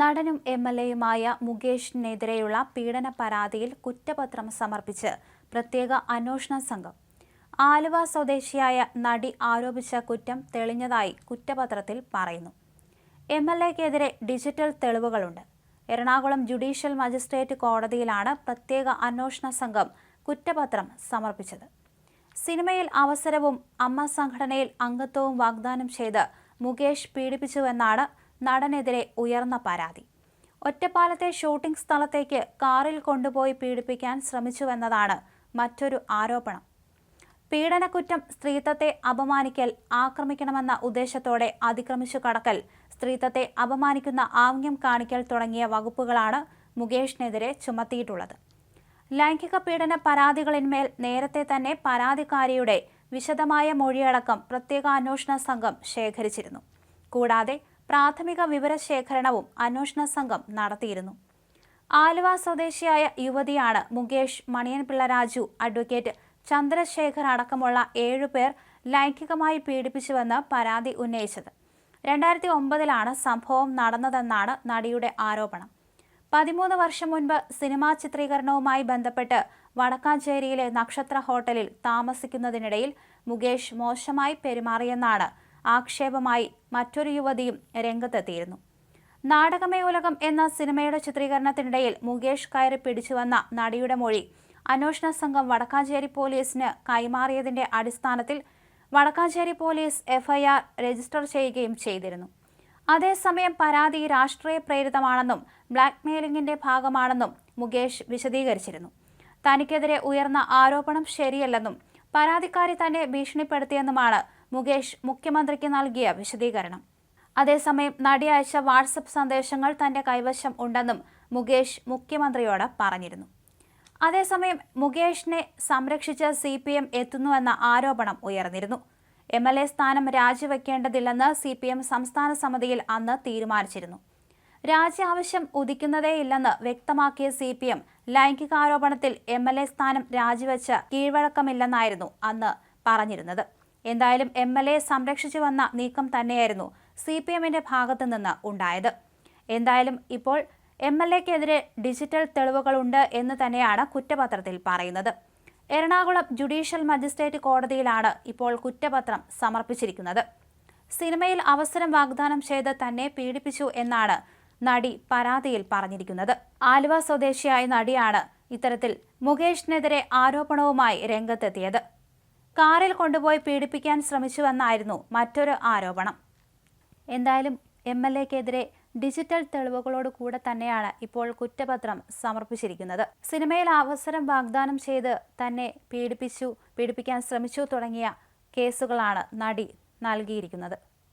നടനും M L എയുമായ മുകേഷിനെതിരെയുള്ള പീഡന പരാതിയിൽ കുറ്റപത്രം സമർപ്പിച്ച് പ്രത്യേക അന്വേഷണ സംഘം. ആലുവ സ്വദേശിയായ നടി ആരോപിച്ച കുറ്റം തെളിഞ്ഞതായി കുറ്റപത്രത്തിൽ പറയുന്നു. എം എൽ എക്കെതിരെ ഡിജിറ്റൽ തെളിവുകളുണ്ട്. എറണാകുളം ജുഡീഷ്യൽ മജിസ്ട്രേറ്റ് കോടതിയിലാണ് പ്രത്യേക അന്വേഷണ സംഘം കുറ്റപത്രം സമർപ്പിച്ചത്. സിനിമയിൽ അവസരവും അമ്മ സംഘടനയിൽ അംഗത്വവും വാഗ്ദാനം ചെയ്ത് മുകേഷ് പീഡിപ്പിച്ചുവെന്നാണ് നടനെതിരെ ഉയർന്ന പരാതി. ഒറ്റപ്പാലത്തെ ഷൂട്ടിംഗ് സ്ഥലത്തേക്ക് കാറിൽ കൊണ്ടുപോയി പീഡിപ്പിക്കാൻ ശ്രമിച്ചുവെന്നതാണ് മറ്റൊരു ആരോപണം. പീഡനക്കുറ്റം സ്ത്രീത്വത്തെ അപമാനിക്കൽ ആക്രമിക്കണമെന്ന ഉദ്ദേശത്തോടെ അതിക്രമിച്ചു കടക്കൽ സ്ത്രീത്വത്തെ അപമാനിക്കുന്ന ആംഗ്യം കാണിക്കൽ തുടങ്ങിയ വകുപ്പുകളാണ് മുകേഷിനെതിരെ ചുമത്തിയിട്ടുള്ളത്. ലൈംഗിക പീഡന പരാതികളിന്മേൽ നേരത്തെ തന്നെ പരാതിക്കാരിയുടെ വിശദമായ മൊഴിയടക്കം പ്രത്യേക അന്വേഷണ സംഘം ശേഖരിച്ചിരുന്നു. കൂടാതെ പ്രാഥമിക വിവരശേഖരണവും അന്വേഷണ സംഘം നടത്തിയിരുന്നു. ആലുവ സ്വദേശിയായ യുവതിയാണ് മുകേഷ് മണിയൻപിള്ള രാജു അഡ്വക്കേറ്റ് ചന്ദ്രശേഖർ അടക്കമുള്ള ഏഴുപേർ ലൈംഗികമായി പീഡിപ്പിച്ചുവെന്ന് പരാതി ഉന്നയിച്ചത്. രണ്ടായിരത്തി ഒമ്പതിലാണ് സംഭവം നടന്നതെന്നാണ് നടിയുടെ ആരോപണം. പതിമൂന്ന് വർഷം മുൻപ് സിനിമാ ചിത്രീകരണവുമായി ബന്ധപ്പെട്ട് വടക്കാഞ്ചേരിയിലെ നക്ഷത്ര ഹോട്ടലിൽ താമസിക്കുന്നതിനിടയിൽ മുകേഷ് മോശമായി പെരുമാറിയെന്നാണ് ആക്ഷേപമായി മറ്റൊരു യുവതിയും രംഗത്തെത്തിയിരുന്നു. നാടകമേ ഉലകം എന്ന സിനിമയുടെ ചിത്രീകരണത്തിനിടയിൽ മുകേഷ് കയറി പിടിച്ചു വന്ന നടിയുടെ മൊഴി അന്വേഷണ സംഘം വടക്കാഞ്ചേരി പോലീസിന് കൈമാറിയതിന്റെ അടിസ്ഥാനത്തിൽ വടക്കാഞ്ചേരി പോലീസ് എഫ്ഐആർ രജിസ്റ്റർ ചെയ്യുകയും ചെയ്തിരുന്നു. അതേസമയം പരാതി രാഷ്ട്രീയ പ്രേരിതമാണെന്നും ബ്ലാക്ക്മെയിലിംഗിന്റെ ഭാഗമാണെന്നും മുകേഷ് വിശദീകരിച്ചിരുന്നു. തനിക്കെതിരെ ഉയർന്ന ആരോപണം ശരിയല്ലെന്നും പരാതിക്കാരി തന്നെ ഭീഷണിപ്പെടുത്തിയെന്നുമാണ് മുകേഷ് മുഖ്യമന്ത്രിക്ക് നൽകിയ വിശദീകരണം. അതേസമയം നടി അയച്ച വാട്സപ്പ് സന്ദേശങ്ങൾ തന്റെ കൈവശം ഉണ്ടെന്നും മുകേഷ് മുഖ്യമന്ത്രിയോട് പറഞ്ഞിരുന്നു. അതേസമയം മുകേഷിനെ സംരക്ഷിച്ച സി പി എം എത്തുന്നുവെന്ന ആരോപണം ഉയർന്നിരുന്നു. എം എൽ എ സ്ഥാനം രാജിവെക്കേണ്ടതില്ലെന്ന് സി പി എം സംസ്ഥാന സമിതിയിൽ അന്ന് തീരുമാനിച്ചിരുന്നു. രാജി ആവശ്യം ഉദിക്കുന്നതേയില്ലെന്ന് വ്യക്തമാക്കിയ സി പി എം ലൈംഗികാരോപണത്തിൽ എം എൽ എ സ്ഥാനം രാജിവെച്ച് കീഴ്വഴക്കമില്ലെന്നായിരുന്നു അന്ന് പറഞ്ഞിരുന്നത്. എന്തായാലും എം എൽ എ സംരക്ഷിച്ചു വന്ന നീക്കം തന്നെയായിരുന്നു സി പി എമ്മിന്റെ ഭാഗത്തു നിന്ന് ഉണ്ടായത്. എന്തായാലും ഇപ്പോൾ എം എൽ എക്കെതിരെ ഡിജിറ്റൽ തെളിവുകളുണ്ട് എന്ന് തന്നെയാണ് കുറ്റപത്രത്തിൽ പറയുന്നത്. എറണാകുളം ജുഡീഷ്യൽ മജിസ്ട്രേറ്റ് കോടതിയിലാണ് ഇപ്പോൾ കുറ്റപത്രം സമർപ്പിച്ചിരിക്കുന്നത്. സിനിമയിൽ അവസരം വാഗ്ദാനം ചെയ്ത് തന്നെ പീഡിപ്പിച്ചു എന്നാണ് നടി പരാതിയിൽ പറഞ്ഞിരിക്കുന്നത്. ആലുവ സ്വദേശിയായ നടിയാണ് ഇത്തരത്തിൽ മുകേഷിനെതിരെ ആരോപണവുമായി രംഗത്തെത്തിയത്. കാറിൽ കൊണ്ടുപോയി പീഡിപ്പിക്കാൻ ശ്രമിച്ചുവെന്നായിരുന്നു മറ്റൊരു ആരോപണം. എന്തായാലും എം എൽ എക്കെതിരെ ഡിജിറ്റൽ തെളിവുകളോട് കൂടെ തന്നെയാണ് ഇപ്പോൾ കുറ്റപത്രം സമർപ്പിച്ചിരിക്കുന്നത്. സിനിമയിൽ അവസരം വാഗ്ദാനം ചെയ്ത് തന്നെ പീഡിപ്പിച്ചു പീഡിപ്പിക്കാൻ ശ്രമിച്ചു തുടങ്ങിയ കേസുകളാണ് നടി നൽകിയിരിക്കുന്നത്.